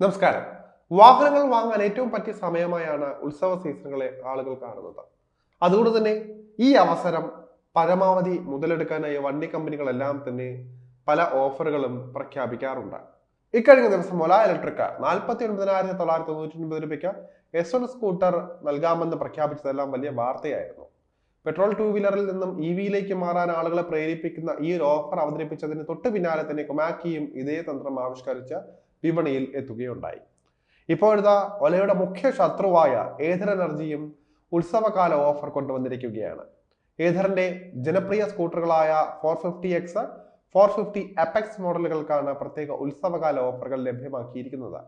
നമസ്കാരം. വാഹനങ്ങൾ വാങ്ങാൻ ഏറ്റവും പറ്റിയ സമയമായാണ് ഉത്സവ സീസണുകളെ ആളുകൾ കാണുന്നത്. അതുകൊണ്ട് തന്നെ ഈ അവസരം പരമാവധി മുതലെടുക്കാനായി വണ്ടി കമ്പനികളെല്ലാം തന്നെ പല ഓഫറുകളും പ്രഖ്യാപിക്കാറുണ്ട്. ഇക്കഴിഞ്ഞ ദിവസം ഒല ഇലക്ട്രിക് നാൽപ്പത്തി ഒൻപതിനായിരത്തി തൊള്ളായിരത്തി തൊണ്ണൂറ്റി ഒൻപത് രൂപയ്ക്ക് എസ് വൺ സ്കൂട്ടർ നൽകാമെന്ന് പ്രഖ്യാപിച്ചതെല്ലാം വലിയ വാർത്തയായിരുന്നു. പെട്രോൾ ടൂ വീലറിൽ നിന്നും ഇ വിയിലേക്ക് മാറാൻ ആളുകളെ പ്രേരിപ്പിക്കുന്ന ഈ ഒരു ഓഫർ അവതരിപ്പിച്ചതിന് തൊട്ട് പിന്നാലെ തന്നെ കൊമാക്കിയും ഇതേ തന്ത്രം ആവിഷ്കരിച്ച് വിപണിയിൽ എത്തുകയുണ്ടായി. ഇപ്പോഴത്തെ ഒലയുടെ മുഖ്യ ശത്രുവായ ഏഥർ എനർജിയും ഉത്സവകാല ഓഫർ കൊണ്ടുവന്നിരിക്കുകയാണ്. ഏഥറിന്റെ ജനപ്രിയ സ്കൂട്ടറുകളായ four fifty X four fifty apex മോഡലുകൾക്കാണ് പ്രത്യേക ഉത്സവകാല ഓഫറുകൾ ലഭ്യമാക്കിയിരിക്കുന്നത്.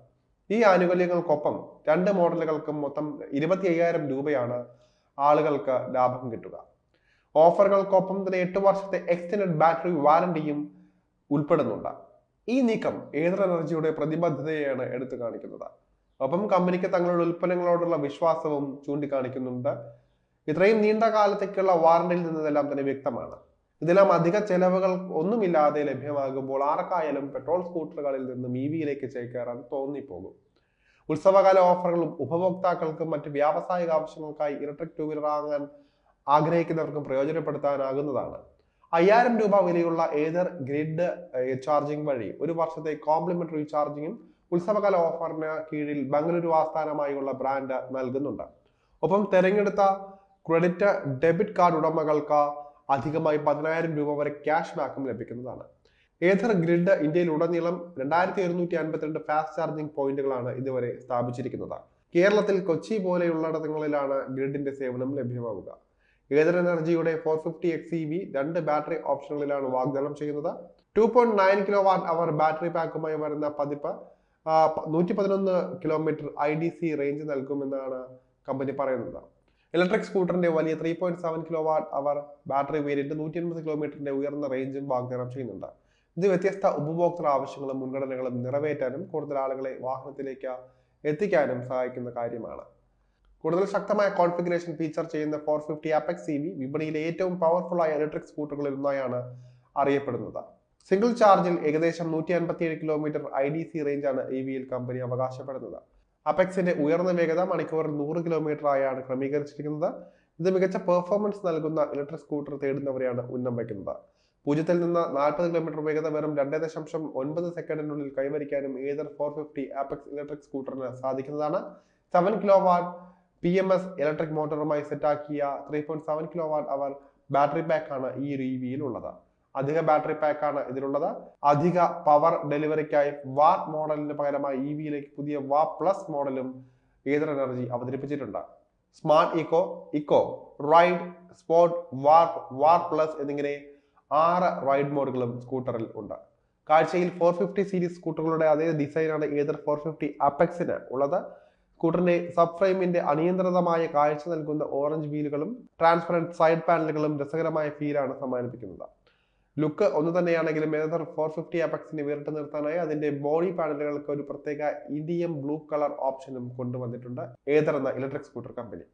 ഈ ആനുകൂല്യങ്ങൾക്കൊപ്പം രണ്ട് മോഡലുകൾക്കും മൊത്തം ഇരുപത്തി അയ്യായിരം രൂപയാണ് ആളുകൾക്ക് ലാഭം കിട്ടുക. ഓഫറുകൾക്കൊപ്പം തന്നെ എട്ട് വർഷത്തെ എക്സ്റ്റൻഡ് ബാറ്ററി വാറണ്ടിയും ഉൾപ്പെടുന്നുണ്ട്. ഈ നീക്കം ഏതർ എനർജിയുടെ പ്രതിബദ്ധതയാണ് എടുത്തു കാണിക്കുന്നത്. ഒപ്പം കമ്പനിക്ക് തങ്ങളുടെ ഉൽപ്പന്നങ്ങളോടുള്ള വിശ്വാസവും ചൂണ്ടിക്കാണിക്കുന്നുണ്ട്. ഇത്രയും നീണ്ട കാലത്തേക്കുള്ള വാറണ്ടിയിൽ നിന്നതെല്ലാം തന്നെ വ്യക്തമാണ്. ഇതെല്ലാം അധിക ചെലവുകൾ ഒന്നുമില്ലാതെ ലഭ്യമാകുമ്പോൾ ആർക്കായാലും പെട്രോൾ സ്കൂട്ടറുകളിൽ നിന്നും ഇ വിയിലേക്ക് ചേക്കേറാൻ തോന്നിപ്പോകും. ഉത്സവകാല ഓഫറുകളും ഉപഭോക്താക്കൾക്കും മറ്റ് വ്യാവസായിക ആവശ്യങ്ങൾക്കായി ഇലക്ട്രിക് ടൂ വീലർ വാങ്ങാൻ ആഗ്രഹിക്കുന്നവർക്കും പ്രയോജനപ്പെടുത്താനാകുന്നതാണ്. അയ്യായിരം രൂപ വിലയുള്ള ഏതർ ഗ്രിഡ് ചാർജിംഗ് വഴി ഒരു വർഷത്തെ കോംപ്ലിമെന്ററി ചാർജിങ്ങും ഉത്സവകാല ഓഫറിന് കീഴിൽ ബംഗളൂരു ആസ്ഥാനമായുള്ള ബ്രാൻഡ് നൽകുന്നുണ്ട്. ഒപ്പം തെരഞ്ഞെടുത്ത ക്രെഡിറ്റ് ഡെബിറ്റ് കാർഡ് ഉടമകൾക്ക് അധികമായി പതിനായിരം രൂപ വരെ ക്യാഷ് ബാക്കും ലഭിക്കുന്നതാണ്. ഏതർ ഗ്രിഡ് ഇന്ത്യയിൽ ഉടനീളം രണ്ടായിരത്തി ഒരുന്നൂറ്റി അൻപത്തിരണ്ട് ഫാസ്റ്റ് ചാർജിംഗ് പോയിന്റുകളാണ് ഇതുവരെ സ്ഥാപിച്ചിരിക്കുന്നത്. കേരളത്തിൽ കൊച്ചി പോലെയുള്ളിടങ്ങളിലാണ് ഗ്രിഡിന്റെ സേവനം ലഭ്യമാവുക. ഏതർ എനർജിയുടെ four fifty X E V രണ്ട് ബാറ്ററി ഓപ്ഷനുകളിലാണ് വാഗ്ദാനം ചെയ്യുന്നത്. Two point nine kilo watt hour battery പാക്കുമായി വരുന്ന പതിപ്പ് നൂറ്റി പതിനൊന്ന് kilometre I D C range നൽകുമെന്നാണ് കമ്പനി പറയുന്നത്. ഇലക്ട്രിക് സ്കൂട്ടറിന്റെ വലിയ three point seven kilo watt hour battery variant നൂറ്റി അൻപത് കിലോമീറ്ററിന്റെ ഉയർന്ന റേഞ്ചും വാഗ്ദാനം ചെയ്യുന്നുണ്ട്. ഇത് വ്യത്യസ്ത ഉപഭോക്തൃ ആവശ്യങ്ങളും മുൻഗണനകളും നിറവേറ്റാനും കൂടുതൽ ആളുകളെ വാഹനത്തിലേക്ക് എത്തിക്കാനും സഹായിക്കുന്ന കാര്യമാണ്. കൂടുതൽ ശക്തമായ കോൺഫിഗറേഷൻ ഫീച്ചർ ചെയ്യുന്ന four fifty apex C V വിപണിയിലെ ഏറ്റവും പവർഫുൾ ആയ ഇലക്ട്രിക് സ്കൂട്ടറുകളിൽ ഒന്നായാണ് അറിയപ്പെടുന്നത്. സിംഗിൾ ചാർജിൽ ഏകദേശം നൂറ്റി അൻപത്തിയേഴ് കിലോമീറ്റർ ഐ ഡി സി റേഞ്ചാണ് ഇ വിയിൽ കമ്പനി അവകാശപ്പെടുന്നത്. അപെക്സിന്റെ ഉയർന്ന വേഗത മണിക്കൂറിൽ നൂറ് കിലോമീറ്റർ ആയാണ് ക്രമീകരിച്ചിരിക്കുന്നത്. ഇത് മികച്ച പെർഫോമൻസ് നൽകുന്ന ഇലക്ട്രിക് സ്കൂട്ടർ തേടുന്നവരെയാണ് ഉന്നം വയ്ക്കുന്നത്. പൂജ്യത്തിൽ നിന്ന് നാൽപ്പത് കിലോമീറ്റർ വേഗത വെറും രണ്ട് ദശാംശം ഒൻപത് സെക്കൻഡിനുള്ളിൽ കൈവരിക്കാനും Ather four fifty apex electric സ്കൂട്ടറിന് സാധിക്കുന്നതാണ്. Seven kilo watt P M S electric മോട്ടോറുമായി സെറ്റാക്കിയ three point seven kilo watt hour battery പാക്കാണ് ഈ ഒരു ഇ ഉള്ളത് അധിക ബാറ്ററി പാക്കാണ് ഇതിലുള്ളത്. അധിക പവർ ഡെലിവറിക്കായി വാട്ട് മോഡലിന് പകരമായി ഇ വിയിലേക്ക് പുതിയ വാ പ്ലസ് മോഡലും ഏതർ എനർജി അവതരിപ്പിച്ചിട്ടുണ്ട്. Smart eco eco ride sport warp വാർ പ്ലസ് എന്നിങ്ങനെ ആറ് റൈഡ് മോഡുകളും സ്കൂട്ടറിൽ ഉണ്ട്. കാഴ്ചയിൽ ഫോർ ഫിഫ്റ്റി സീരീസ് സ്കൂട്ടറുകളുടെ അതേ ഡിസൈനാണ് ഏതർ ഫോർ ഫിഫ്റ്റി അപെക്സിന് ഉള്ളത്. സ്കൂട്ടറിന്റെ സബ് ഫ്രെയിമിന്റെ അനിയന്ത്രിതമായ കാഴ്ച നൽകുന്ന ഓറഞ്ച് വീലുകളും ട്രാൻസ്പെറന്റ് സൈഡ് പാനലുകളും രസകരമായ ഫീലാണ് സമ്മാനിപ്പിക്കുന്നത്. ലുക്ക് ഒന്ന് തന്നെയാണെങ്കിലും ഏതർ ഫോർ ഫിഫ്റ്റി അപക്സിനെ വേറിട്ട് നിർത്താനായി അതിന്റെ ബോഡി പാനലുകൾക്ക് ഒരു പ്രത്യേക ഇഡിയം ബ്ലൂ കളർ ഓപ്ഷനും കൊണ്ടുവന്നിട്ടുണ്ട്. ഏതർ എന്ന ഇലക്ട്രിക് സ്കൂട്ടർ കമ്പനി